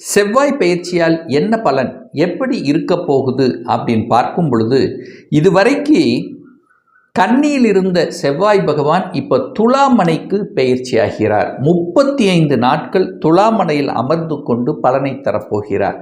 செவ்வாய் பயிற்சியால் என்ன பலன்? எப்படி இருக்க போகுது? அப்படின்னு பார்க்கும் பொழுது இதுவரைக்கு கண்ணியில் இருந்த செவ்வாய் பகவான் இப்போ துலாமனைக்கு பயிற்சியாகிறார் முப்பத்தி ஐந்து நாட்கள் துலாமனையில் அமர்ந்து கொண்டு பலனை தரப்போகிறார்.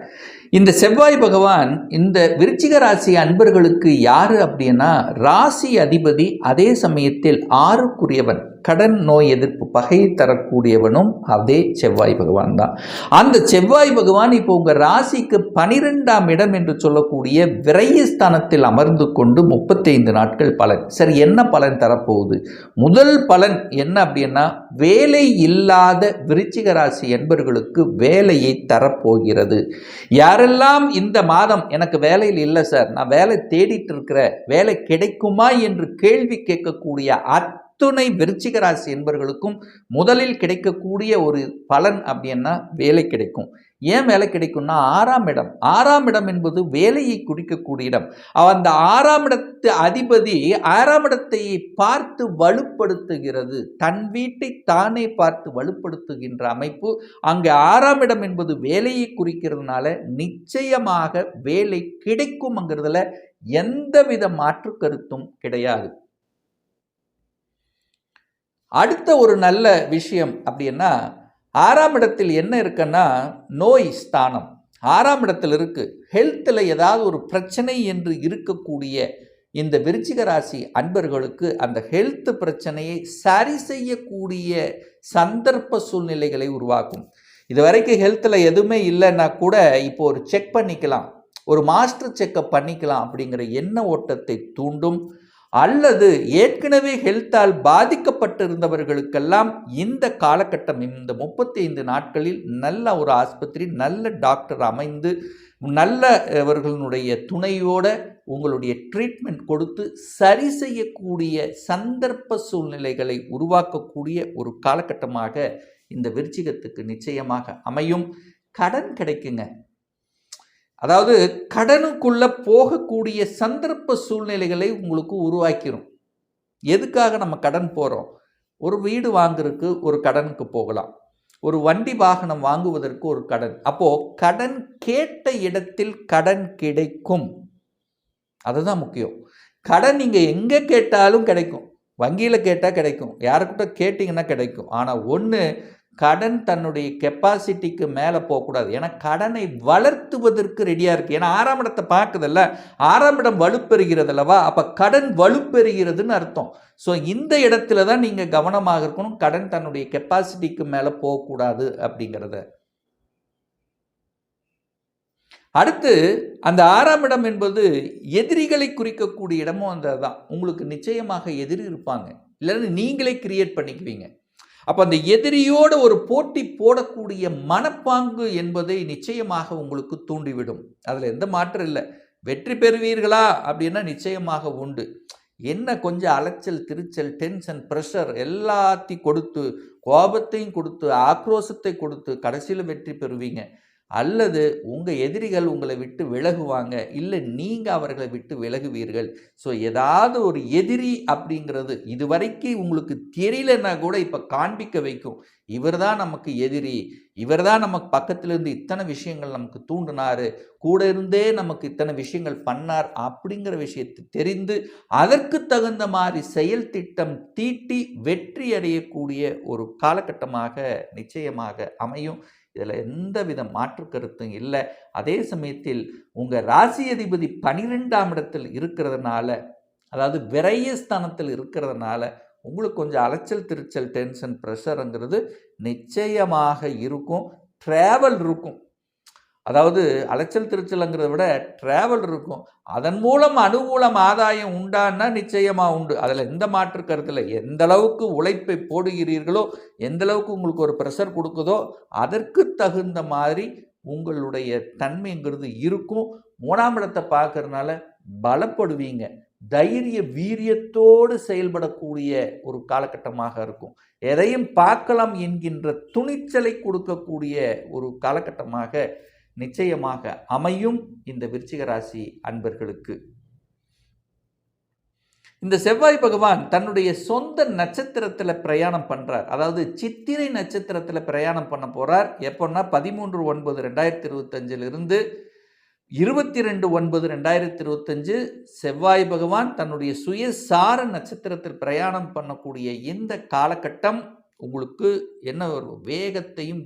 இந்த செவ்வாய் பகவான் இந்த விருச்சிக ராசி அன்பர்களுக்கு யார் அப்படின்னா ராசி அதிபதி அதே சமயத்தில் ஆறுக்குரியவன். கடன் நோய் எதிர்ப்பு பகை தரக்கூடியவனும் அதே செவ்வாய் பகவான் தான். அந்த செவ்வாய் பகவான் இப்போ உங்கள் ராசிக்கு பனிரெண்டாம் இடம் என்று சொல்லக்கூடிய விரயஸ்தானத்தில் அமர்ந்து கொண்டு முப்பத்தைந்து நாட்கள் பலன். சரி என்ன பலன் தரப்போகுது? முதல் பலன் என்ன அப்படின்னா வேலை இல்லாத விருச்சிக ராசி என்பர்களுக்கு வேலையை தரப்போகிறது. யார் யாரெல்லாம் இந்த மாதம் எனக்கு வேலையில் இல்லை சார் நான் வேலை தேடிட்டு இருக்கிற வேலை கிடைக்குமா என்று கேள்வி கேட்கக்கூடிய அத்துணை விருச்சிக ராசி என்பவர்களுக்கும் முதலில் கிடைக்கக்கூடிய ஒரு பலன் அப்படின்னா வேலை கிடைக்கும். ஏன் வேலை கிடைக்கும்னா ஆறாம் இடம். ஆறாம் இடம் என்பது வேலையை குறிக்கக்கூடிய இடம். அந்த ஆறாம் இடத்து அதிபதி ஆறாம் இடத்தை பார்த்து வலுப்படுத்துகிறது. தன் வீட்டை தானே பார்த்து வலுப்படுத்துகின்ற அமைப்பு. அங்கே ஆறாம் இடம் என்பது வேலையை குறிக்கிறதுனால நிச்சயமாக வேலை கிடைக்கும்ங்கிறதுல எந்தவித மாற்று கருத்தும் கிடையாது. அடுத்த ஒரு நல்ல விஷயம் அப்படின்னா ஆறாம் இடத்தில் என்ன இருக்குன்னா நோய் ஸ்தானம். ஆறாம் இடத்தில் இருக்குது ஹெல்த்தில் ஏதாவது ஒரு பிரச்சனை என்று இருக்கக்கூடிய இந்த விருச்சிக ராசி அன்பர்களுக்கு அந்த ஹெல்த் பிரச்சனையை சரி செய்யக்கூடிய சந்தர்ப்ப சூழ்நிலைகளை உருவாக்கும். இது வரைக்கும் ஹெல்த்தில் எதுவுமே இல்லைன்னா கூட இப்போ ஒரு செக் பண்ணிக்கலாம். ஒரு மாஸ்டர் செக்கப் பண்ணிக்கலாம் அப்படிங்கிற எண்ண ஓட்டத்தை தூண்டும். அல்லது ஏற்கனவே ஹெல்த்தால் பாதிக்கப்பட்டிருந்தவர்களுக்கெல்லாம் இந்த காலகட்டம் இந்த முப்பத்தி ஐந்து நாட்களில் நல்ல ஒரு ஆஸ்பத்திரி நல்ல டாக்டர் அமைந்து நல்லவர்களுடைய துணையோட உங்களுடைய ட்ரீட்மெண்ட் கொடுத்து சரி செய்யக்கூடிய சந்தர்ப்ப சூழ்நிலைகளை உருவாக்கக்கூடிய ஒரு காலகட்டமாக இந்த விருச்சிகத்துக்கு நிச்சயமாக அமையும். கடன் கிடைக்குங்க. அதாவது கடனுக்குள்ளே போகக்கூடிய சந்தர்ப்ப சூழ்நிலைகளை உங்களுக்கு உருவாக்கிடும் எதுக்காக நம்ம கடன் போகிறோம் ஒரு வீடு வாங்குறதுக்கு ஒரு கடனுக்கு போகலாம். ஒரு வண்டி வாகனம் வாங்குவதற்கு ஒரு கடன். அப்போது கடன் கேட்ட இடத்தில் கடன் கிடைக்கும். அதுதான் முக்கியம். கடன் நீங்கள் எங்கே கேட்டாலும் கிடைக்கும். வங்கியில் கேட்டால் கிடைக்கும். யாருக்கிட்ட கேட்டிங்கன்னா கிடைக்கும். ஆனால் ஒன்று கடன் தன்னுடைய கெப்பாசிட்டிக்கு மேலே போகக்கூடாது. ஏன்னா கடனை வளர்த்துவதற்கு ரெடியாக இருக்குது ஏன்னா ஆறாம் இடத்தை பார்க்குதல்ல? ஆறாம் இடம் வலுப்பெறுகிறது அல்லவா? அப்போ கடன் வலுப்பெறுகிறதுன்னு அர்த்தம். ஸோ இந்த இடத்துல தான் நீங்கள் கவனமாக இருக்கணும். கடன் தன்னுடைய கெப்பாசிட்டிக்கு மேலே போகக்கூடாது அப்படிங்கிறத. அடுத்து அந்த ஆறாம் இடம் என்பது எதிரிகளை குறிக்கக்கூடிய இடமும் அந்த தான். உங்களுக்கு நிச்சயமாக எதிரி இருப்பாங்க. இல்லைன்னு நீங்களே கிரியேட் பண்ணிக்குவீங்க. அப்போ அந்த எதிரியோடு ஒரு போட்டி போடக்கூடிய மனப்பாங்கு என்பதை நிச்சயமாக உங்களுக்கு தூண்டிவிடும். அதில் எந்த மாற்றம் இல்லை. வெற்றி பெறுவீர்களா? அப்படின்னா நிச்சயமாக உண்டு. என்ன கொஞ்சம் அலைச்சல் திருச்சல் டென்ஷன் ப்ரெஷர் எல்லாத்தையும் கொடுத்து கோபத்தையும் கொடுத்து ஆக்ரோஷத்தை கொடுத்து கடைசியில் வெற்றி பெறுவீங்க. அல்லது உங்கள் எதிரிகள் உங்களை விட்டு விலகுவாங்க இல்லை நீங்கள் அவர்களை விட்டு விலகுவீர்கள். ஸோ ஏதாவது ஒரு எதிரி அப்படிங்கிறது இதுவரைக்கும் உங்களுக்கு தெரியலன்னா கூட இப்போ காண்பிக்க வைக்கும். இவர் தான் நமக்கு எதிரி இவர் தான் நமக்கு பக்கத்திலிருந்து இத்தனை விஷயங்கள் நமக்கு தூண்டினார் கூட இருந்தே நமக்கு இத்தனை விஷயங்கள் பண்ணார் அப்படிங்கிற விஷயத்தை தெரிந்து அதற்கு தகுந்த மாதிரி செயல் திட்டம் தீட்டி வெற்றி அடையக்கூடிய ஒரு காலகட்டமாக நிச்சயமாக அமையும். இதில் எந்த வித மாற்று கருத்தும் இல்லை. அதே சமயத்தில் உங்கள் ராசி அதிபதி பனிரெண்டாம் இடத்தில் இருக்கிறதுனால அதாவது விரயஸ்தானத்தில் இருக்கிறதுனால உங்களுக்கு கொஞ்சம் அலைச்சல் திருச்சல் டென்ஷன் ப்ரெஷருங்கிறது நிச்சயமாக இருக்கும். ட்ராவல் இருக்கும். அதாவது அலைச்சல் திருச்சல்ங்கிறத விட ட்ராவல் இருக்கும். அதன் மூலம் அனுகூலம் ஆதாயம் உண்டான்னா நிச்சயமாக உண்டு. அதில் எந்த மாற்று கருத்தில் எந்த அளவுக்கு உழைப்பை போடுகிறீர்களோ எந்த அளவுக்கு உங்களுக்கு ஒரு ப்ரெஷர் கொடுக்குதோ அதற்கு தகுந்த மாதிரி உங்களுடைய தன்மைங்கிறது இருக்கும். மூணாம் இடத்தை பார்க்கறதுனால பலப்படுவீங்க. தைரிய வீரியத்தோடு செயல்படக்கூடிய ஒரு காலகட்டமாக இருக்கும். எதையும் பார்க்கலாம் என்கின்ற துணிச்சலை கொடுக்கக்கூடிய ஒரு காலகட்டமாக நிச்சயமாக அமையும் இந்த விருச்சிக ராசி அன்பர்களுக்கு. இந்த செவ்வாய் பகவான் தன்னுடைய சொந்த நட்சத்திரத்தில் பிரயாணம் பண்ணுறார் அதாவது சித்திரை நட்சத்திரத்தில் பிரயாணம் பண்ண போகிறார் எப்போன்னா பதிமூன்று ஒன்பது ரெண்டாயிரத்தி இருபத்தஞ்சிலிருந்து இருபத்தி ரெண்டு ஒன்பது ரெண்டாயிரத்தி இருபத்தஞ்சு செவ்வாய் பகவான் தன்னுடைய சுயசார நட்சத்திரத்தில் பிரயாணம் பண்ணக்கூடிய இந்த காலகட்டம் உங்களுக்கு என்ன ஒரு வேகத்தையும்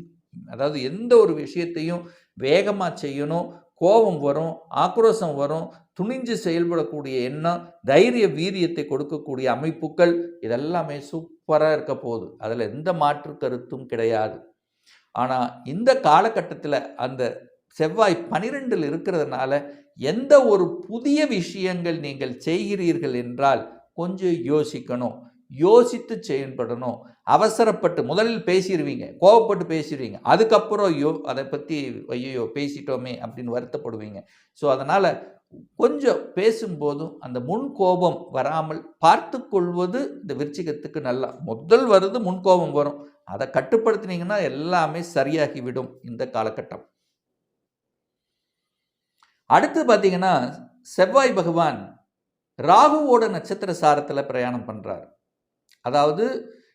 அதாவது எந்த ஒரு விஷயத்தையும் வேகமாக செய்யணும் கோபம் வரும் ஆக்ரோஷம் வரும் துணிஞ்சு செயல்படக்கூடிய எண்ணம் தைரிய வீரியத்தை கொடுக்கக்கூடிய அமைப்புகள் இதெல்லாமே சூப்பராக இருக்க போகுது. அதில் எந்த மாற்று கருத்தும் கிடையாது. ஆனால் இந்த காலகட்டத்தில் அந்த செவ்வாய் பனிரெண்டில் இருக்கிறதுனால எந்த ஒரு புதிய விஷயங்கள் நீங்கள் செய்கிறீர்கள் என்றால் கொஞ்சம் யோசிக்கணும். யோசித்து செயல்படணும். அவசரப்பட்டு முதலில் பேசிடுவீங்க கோவப்பட்டு பேசிடுவீங்க அதுக்கப்புறம் ஐயோ அதை பற்றி ஐயோ பேசிட்டோமே அப்படின்னு வருத்தப்படுவீங்க. ஸோ அதனால் கொஞ்சம் பேசும்போதும் அந்த முன் கோபம் வராமல் பார்த்து கொள்வது இந்த விருச்சிகத்துக்கு நல்லா. முதல் வருது முன் கோபம் வரும். அதை கட்டுப்படுத்தினீங்கன்னா எல்லாமே சரியாகிவிடும் இந்த காலகட்டம். அடுத்து பார்த்தீங்கன்னா செவ்வாய் பகவான் ராகுவோட நட்சத்திர சாரத்தில் பிரயாணம் பண்ணுறார் அதாவது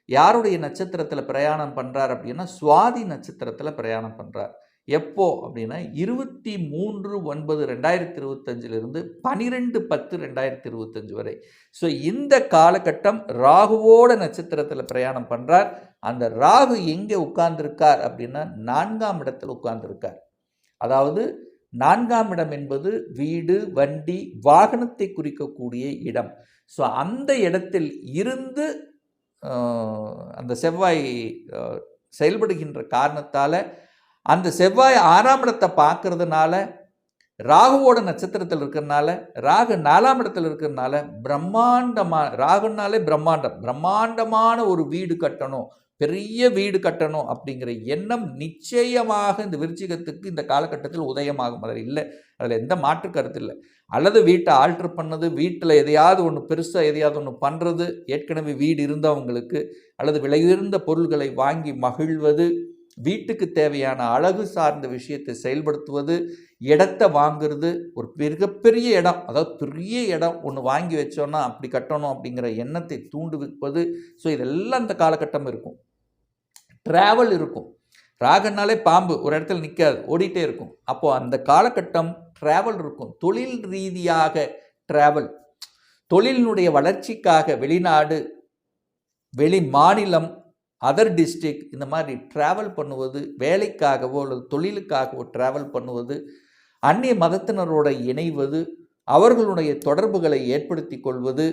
யாருடைய நட்சத்திரத்தில் பிரயாணம் பண்ணுறார் அப்படின்னா சுவாதி நட்சத்திரத்தில் பிரயாணம் பண்ணுறார் எப்போ அப்படின்னா இருபத்தி மூன்று ஒன்பது ரெண்டாயிரத்தி இருபத்தஞ்சிலிருந்து பனிரெண்டு பத்து ரெண்டாயிரத்தி இருபத்தஞ்சு வரை. ஸோ இந்த காலகட்டம் ராகுவோட நட்சத்திரத்தில் பிரயாணம் பண்ணுறார் அந்த ராகு எங்கே உட்கார்ந்துருக்கார் அப்படின்னா நான்காம் இடத்தில் உட்கார்ந்துருக்கார். அதாவது நான்காம் இடம் என்பது வீடு வண்டி வாகனத்தை குறிக்கக்கூடிய இடம். ஸோ அந்த இடத்தில் இருந்து அந்த செவ்வாய் செயல்படுகின்ற காரணத்தால் அந்த செவ்வாய் ஆறாம் இடத்தை பார்க்கறதுனால ராகுவோட நட்சத்திரத்தில் இருக்கிறதுனால ராகு நாலாம் இடத்துல இருக்கிறதுனால பிரம்மாண்டமான ராகுனாலே பிரம்மாண்டம் பிரம்மாண்டமான ஒரு வீடு கட்டணும். பெரிய வீடு கட்டணும் அப்படிங்கிற எண்ணம் நிச்சயமாக இந்த விருச்சிகத்துக்கு இந்த காலகட்டத்தில் உதயமாகும். அதில் இல்லை. அதில் எந்த மாற்று கருத்து இல்லை. அல்லது வீட்டை ஆல்ட்ரு பண்ணது வீட்டில் எதையாவது ஒன்று பெருசாக எதையாவது ஒன்று பண்ணுறது ஏற்கனவே வீடு இருந்தவங்களுக்கு அல்லது விலையுயர்ந்த பொருள்களை வாங்கி மகிழ்வது வீட்டுக்கு தேவையான அழகு சார்ந்த விஷயத்தை செயல்படுத்துவது இடத்த வாங்குறது ஒரு மிகப்பெரிய இடம் அதாவது பெரிய இடம் ஒன்று வாங்கி வச்சோன்னா அப்படி கட்டணும் அப்படிங்கிற எண்ணத்தை தூண்டுவிப்பது. ஸோ இதெல்லாம் இந்த காலகட்டம் இருக்கும். ட்ராவல் இருக்கும். ராகனாலே பாம்பு ஒரு இடத்துல நிற்காது ஓடிட்டே இருக்கும். அப்போது அந்த காலகட்டம் ட்ராவல் இருக்கும். தொழில் ரீதியாக ட்ராவல் தொழிலினுடைய வளர்ச்சிக்காக வெளிநாடு வெளி மாநிலம் அதர் டிஸ்ட்ரிக் இந்த மாதிரி ட்ராவல் பண்ணுவது வேலைக்காகவோ அல்லது தொழிலுக்காகவோ ட்ராவல் பண்ணுவது அந்நிய மதத்தினரோட இணைவது அவர்களுடைய தொடர்புகளை ஏற்படுத்தி கொள்வது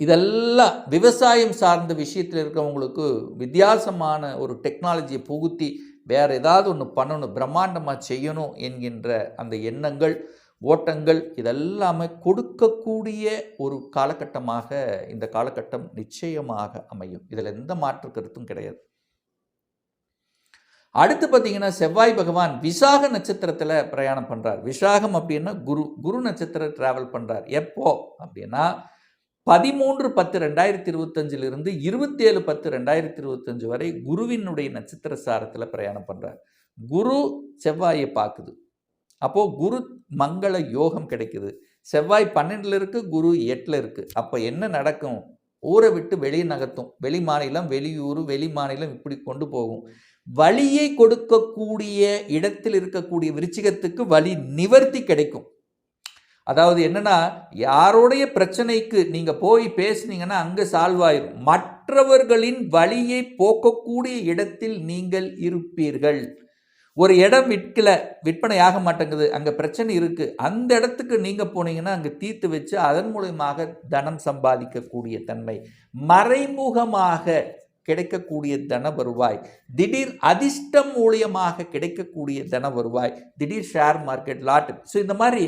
இதெல்லாம் விவசாயம் சார்ந்த விஷயத்தில் இருக்கிறவங்களுக்கு வித்தியாசமான ஒரு டெக்னாலஜியை புகுத்தி வேறு ஏதாவது ஒன்று பண்ணணும் பிரம்மாண்டமாக செய்யணும் என்கின்ற அந்த எண்ணங்கள் ஓட்டங்கள் இதெல்லாமே கொடுக்கக்கூடிய ஒரு காலகட்டமாக இந்த காலகட்டம் நிச்சயமாக அமையும். இதில் எந்த மாற்று கருத்தும் கிடையாது. அடுத்து பார்த்தீங்கன்னா செவ்வாய் பகவான் விசாக நட்சத்திரத்தில் பிரயாணம் பண்ணுறார் விசாகம் அப்படின்னா குரு குரு நட்சத்திரம் ட்ராவல் பண்ணுறார் எப்போ? அப்படின்னா பதிமூன்று பத்து ரெண்டாயிரத்தி இருபத்தஞ்சிலிருந்து இருபத்தேழு பத்து ரெண்டாயிரத்தி இருபத்தஞ்சு வரை குருவினுடைய நட்சத்திர சாரத்தில் பிரயாணம் பண்ணுறார் குரு செவ்வாயை பார்க்குது. அப்போது குரு மங்கள யோகம் கிடைக்குது. செவ்வாய் பன்னெண்டில் இருக்குது குரு எட்டில் இருக்குது அப்போ என்ன நடக்கும்? ஊரை விட்டு வெளியே நகர்த்தும். வெளி மாநிலம் வெளியூர் வெளி மாநிலம் இப்படி கொண்டு போகும். வழியை கொடுக்கக்கூடிய இடத்தில் இருக்கக்கூடிய விருச்சிகத்துக்கு வழி நிவர்த்தி கிடைக்கும். அதாவது என்னன்னா யாருடைய பிரச்சனைக்கு நீங்க போய் பேசுனீங்கன்னா அங்கே சால்வ் ஆயிரும். மற்றவர்களின் வழியை போக்கக்கூடிய இடத்தில் நீங்கள் இருப்பீர்கள். ஒரு இடம் விற்கல விற்பனை ஆக மாட்டேங்குது அங்கே பிரச்சனை இருக்குது அந்த இடத்துக்கு நீங்கள் போனீங்கன்னா அங்கே தீர்த்து வச்சு அதன் மூலயமாக தனம் சம்பாதிக்கக்கூடிய தன்மை. மறைமுகமாக கிடைக்கக்கூடிய தன வருவாய். திடீர் அதிர்ஷ்டம் மூலியமாக கிடைக்கக்கூடிய தன வருவாய். திடீர் ஷேர் மார்க்கெட் லாட் ஸோ இந்த மாதிரி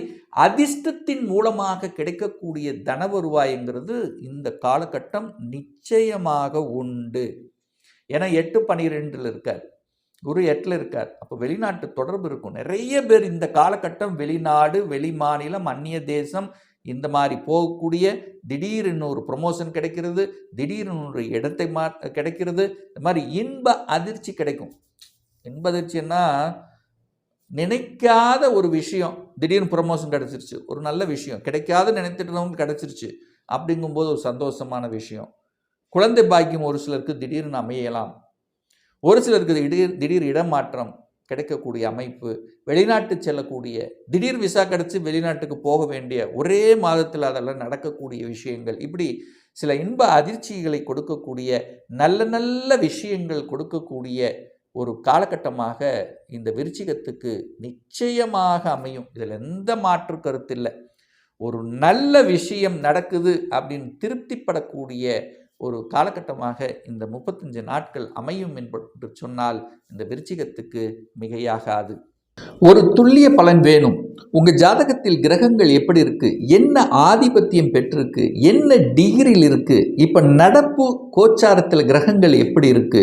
அதிர்ஷ்டத்தின் மூலமாக கிடைக்கக்கூடிய தன வருவாய்ங்கிறது இந்த காலகட்டம் நிச்சயமாக உண்டு. ஏன்னா எட்டு பன்னிரெண்டில் இருக்கார். குரு எட்டில் இருக்கார். அப்போ வெளிநாட்டு தொடர்பு இருக்கும். நிறைய பேர் இந்த காலகட்டம் வெளிநாடு வெளி மாநிலம் அந்நிய தேசம் இந்த மாதிரி போகக்கூடிய திடீர்னு ஒரு ப்ரொமோஷன் கிடைக்கிறது திடீர்னு ஒரு இடத்தை மா கிடைக்கிறது இந்த மாதிரி இன்ப அதிர்ச்சி கிடைக்கும். இன்ப அதிர்ச்சின்னா நினைக்காத ஒரு விஷயம் திடீர்னு ப்ரொமோஷன் கிடச்சிருச்சு ஒரு நல்ல விஷயம் கிடைக்காத நினைத்துட்டு கிடச்சிருச்சு அப்படிங்கும்போது ஒரு சந்தோஷமான விஷயம். குழந்தை பாக்கியம் ஒரு சிலருக்கு திடீர்னு அமையலாம். ஒரு சிலருக்கு திடீர் திடீர் இடமாற்றம் கிடைக்கக்கூடிய அமைப்பு வெளிநாட்டு செல்லக்கூடிய திடீர் விசா கிடச்சி வெளிநாட்டுக்கு போக வேண்டிய ஒரே மாதத்தில் அதெல்லாம் நடக்கக்கூடிய விஷயங்கள். இப்படி சில இன்ப அதிர்ச்சிகளை கொடுக்கக்கூடிய நல்ல நல்ல விஷயங்கள் கொடுக்கக்கூடிய ஒரு காலகட்டமாக இந்த விருச்சிகத்துக்கு நிச்சயமாக அமையும். இதில் எந்த மாற்று கருத்து இல்லை. ஒரு நல்ல விஷயம் நடக்குது அப்படின்னு திருப்திப்படக்கூடிய ஒரு காலகட்டமாக இந்த முப்பத்தஞ்சு நாட்கள் அமையும் என்று சொன்னால் இந்த விருச்சிகத்துக்கு மிகையாகாது. ஒரு துல்லிய பலன் வேணும். உங்க ஜாதகத்தில் கிரகங்கள் எப்படி இருக்கு? என்ன ஆதிபத்தியம் பெற்றிருக்கு? என்ன டிகிரியில் இருக்கு? இப்ப நடப்பு கோச்சாரத்தில் கிரகங்கள் எப்படி இருக்கு?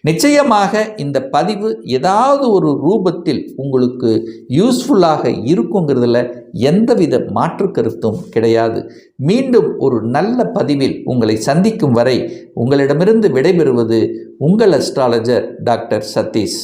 நிச்சயமாக இந்த பதிவு ஏதாவது ஒரு ரூபத்தில் உங்களுக்கு யூஸ்ஃபுல்லாக இருக்குங்கிறதுல எந்தவித மாற்று கருத்தும் கிடையாது. மீண்டும் ஒரு நல்ல பதிவில் உங்களை சந்திக்கும் வரை உங்களிடமிருந்து விடைபெறுவது உங்கள் அஸ்ட்ராலஜர் டாக்டர் சதீஷ்.